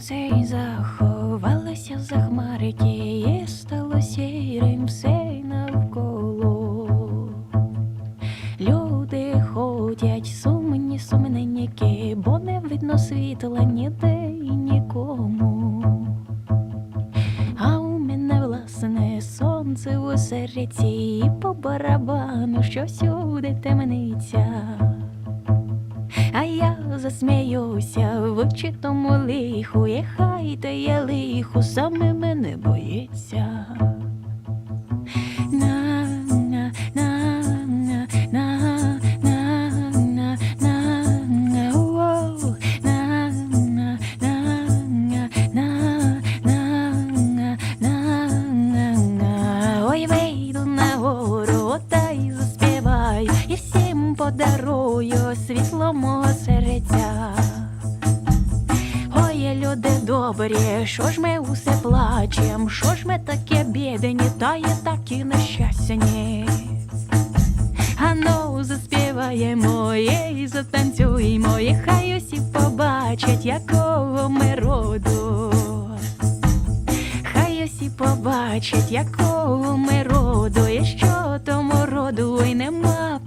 сонце і заховалося за хмари тіє, стало сірим все навколо. Люди ходять, сумні, сумненькі, бо не видно світла ніде й нікому. А у мене власне сонце у серці і по барабану, що сюди темниця. Я засміюся в тому лиху, і хай дає лиху, саме мене боїться. Світло мого серця. Ой, люди добрі, що ж ми усе плачем, що ж ми таке бідні, та є такі нещасні. Ану, заспіваємо і затанцюємо, і хай усі побачать, якого ми роду. Хай усі побачать, якого ми роду, і що тому роду й нема